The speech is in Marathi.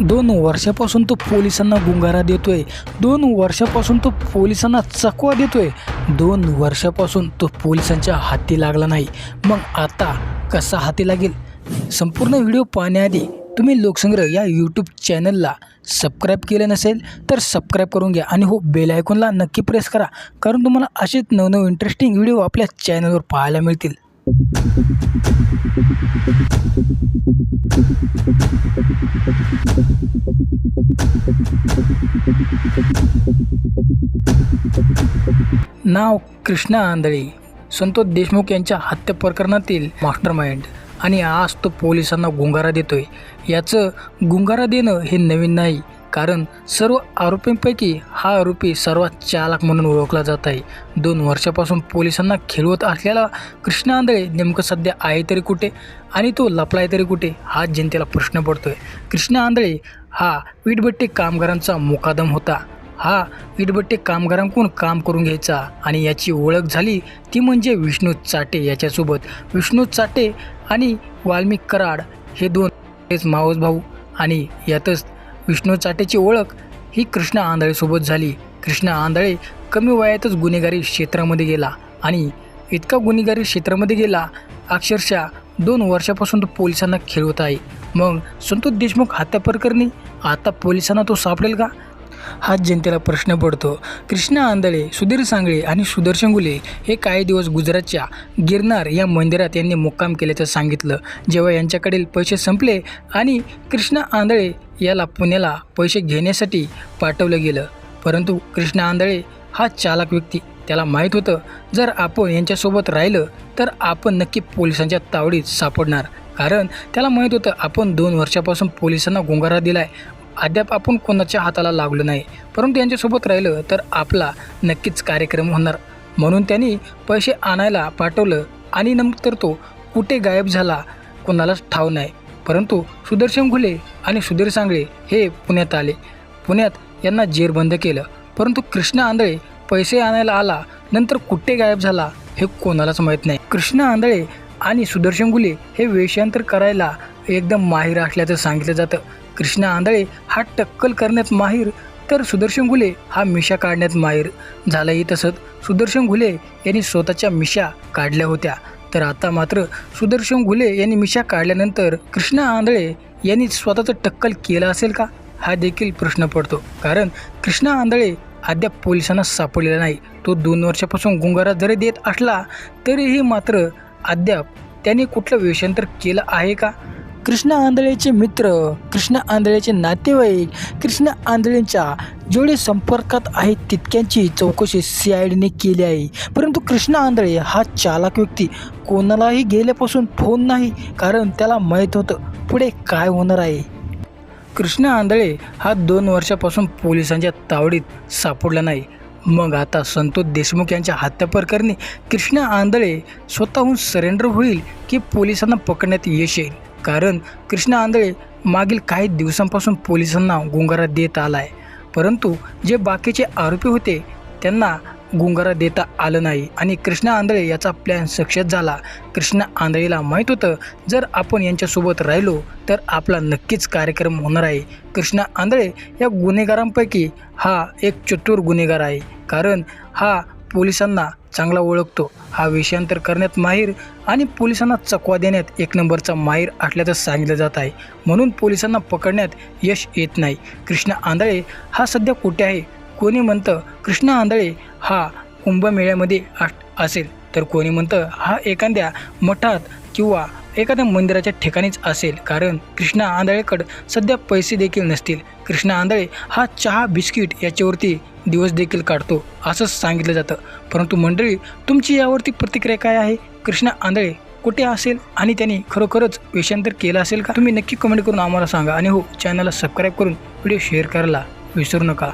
दोन वर्षापासून तो पोलिसांना गुंगारा देतोय. दोन वर्षापासून तो पोलिसांना चकवा देतोय. दोन वर्षापासून तो पोलिसांच्या हाती लागला नाही. मग आता कसा हाती लागेल? संपूर्ण व्हिडिओ पाहण्याआधी तुम्ही लोकसंग्रह या यूट्यूब चॅनलला सबस्क्राईब केलं नसेल तर सबस्क्राईब करून घ्या आणि हो बेल आयकॉनला नक्की प्रेस करा. कारण तुम्हाला असेच नवनव इंटरेस्टिंग व्हिडिओ आपल्या चॅनलवर पाहायला मिळतील. नाव कृष्णा आंधळे. संतोष देशमुख यांच्या हत्या प्रकरणातील मास्टर माइंड आणि आज तो पोलिसांना गुंगारा देतोय. याचं गुंगारा देणं हे नवीन नाही कारण सर्व आरोपींपैकी हा आरोपी सर्वात चालक म्हणून ओळखला जात आहे. दोन वर्षापासून पोलिसांना खेळवत असलेला कृष्णा आंधळे नेमकं सध्या आहे तरी कुठे आणि तो लपलाय तरी कुठे हा जनतेला प्रश्न पडतोय. कृष्णा आंधळे हा वीटभट्टी कामगारांचा मुकादम होता. हा वीटभट्टी कामगारांकडून काम करून घ्यायचा आणि याची ओळख झाली ती म्हणजे विष्णू चाटे याच्यासोबत. विष्णू चाटे आणि वाल्मिक कराड हे दोन मावस भाऊ आणि यातच विष्णू चाटेची ओळख ही कृष्णा आंधळेसोबत झाली. कृष्णा आंधळे कमी वयातच गुन्हेगारी क्षेत्रामध्ये गेला आणि इतका गुन्हेगारी क्षेत्रामध्ये गेला अक्षरशः दोन वर्षापासून तो पोलिसांना खेळवत आहे. मग संतोष देशमुख हत्या प्रकरणी आता पोलिसांना तो सापडेल का? हा जनतेला प्रश्न पडतो. कृष्णा आंधळे सुधीर सांगळे आणि सुदर्शन गुले हे काही दिवस गुजरातच्या गिरनार या मंदिरात यांनी मुक्काम केल्याचं सांगितलं. जेव्हा यांच्याकडील पैसे संपले आणि कृष्णा आंधळे याला पुण्याला पैसे घेण्यासाठी पाठवलं गेलं. परंतु कृष्णा आंधळे हा चालक व्यक्ती. त्याला माहीत होतं जर आपण यांच्यासोबत राहिलं तर आपण नक्की पोलिसांच्या तावडीत सापडणार. कारण त्याला माहीत होतं आपण दोन वर्षापासून पोलिसांना गुंगारा दिलाय. अद्याप आपण कोणाच्या हाताला लागलो नाही. परंतु यांच्यासोबत राहिलं तर आपला नक्कीच कार्यक्रम होणार. म्हणून त्यांनी पैसे आणायला पाठवलं आणि नंतर तो कुठे गायब झाला कोणालाच ठाव नाही. परंतु सुदर्शन घुले आणि सुधीर सांगळे हे पुण्यात आले. पुण्यात यांना जेरबंद केलं. परंतु कृष्ण आंधळे पैसे आणायला आला नंतर कुठे गायब झाला हे कोणालाच माहीत नाही. कृष्ण आंधळे आणि सुदर्शन गुले हे वेषांतर करायला एकदम माहीर असल्याचं सांगितलं जातं. कृष्णा आंधळे हा टक्कल करण्यात माहीर तर सुदर्शन घुले हा मिशा काढण्यात माहीर. झालंही तसंच सुदर्शन घुले यांनी स्वतःच्या मिशा काढल्या होत्या. तर आता मात्र सुदर्शन घुले यांनी मिशा काढल्यानंतर कृष्णा आंधळे यांनी स्वतःचं टक्कल केलं असेल का? हा देखील प्रश्न पडतो. कारण कृष्णा आंधळे अद्याप पोलिसांना सापडलेला नाही. तो दोन वर्षापासून गुंगारा जरी देत असला तरीही मात्र अद्याप त्याने कुठलं वेषांतर केलं आहे का? कृष्णा आंधळेचे मित्र कृष्णा आंधळेचे नातेवाईक कृष्णा आंधळेंच्या जेवढे संपर्कात आहेत तितक्यांची चौकशी सी आय डीने केली आहे. परंतु कृष्णा आंधळे हा चालक व्यक्ती. कोणालाही गेल्यापासून फोन नाही कारण त्याला माहीत होतं पुढे काय होणार आहे. कृष्णा आंधळे हा दोन वर्षापासून पोलिसांच्या तावडीत सापडला नाही. मग आता संतोष देशमुख यांच्या हत्याप्रकरणी कृष्णा आंधळे स्वतःहून सरेंडर होईल की पोलिसांना पकडण्यात यश येईल? कारण कृष्णा आंधळे मागील काही दिवसांपासून पोलिसांना गुंगारा देत आला आहे परंतु जे बाकीचे आरोपी होते त्यांना गुंगारा देता आलं नाही आणि कृष्णा आंधळे याचा प्लॅन सक्सेस झाला. कृष्णा आंधळेला माहीत होतं जर आपण यांच्यासोबत राहिलो तर आपला नक्कीच कार्यक्रम होणार आहे. कृष्णा आंधळे या गुन्हेगारांपैकी हा एक चतुर गुन्हेगार आहे. कारण हा पोलिसांना चांगला ओळखतो. हा विषयांतर करण्यात माहीर आणि पोलिसांना चकवा देण्यात एक नंबरचा माहीर असल्याचं सांगितलं जात आहे. म्हणून पोलिसांना पकडण्यात यश येत नाही. कृष्णा आंधळे हा सध्या कुठे आहे? कोणी म्हणतं कृष्णा आंधळे हा कुंभमेळ्यामध्ये असेल. तर कोणी म्हणतं हा एखाद्या मठात किंवा एखाद्या मंदिराच्या ठिकाणीच असेल कारण कृष्णा आंधळेकडं सध्या पैसे देखील नसतील. कृष्णा आंधळे हा चहा बिस्किट याच्यावरती दिवस देखील काढतो असंच सांगितलं जातं. परंतु मंडळी तुमची यावरती प्रतिक्रिया काय आहे? कृष्णा आंधळे कुठे असेल आणि त्यांनी खरोखरच वेषांतर केलं असेल का? तुम्ही नक्की कमेंट करून आम्हाला सांगा. आणि हो चॅनलला सबस्क्राईब करून व्हिडिओ शेअर करायला विसरू नका.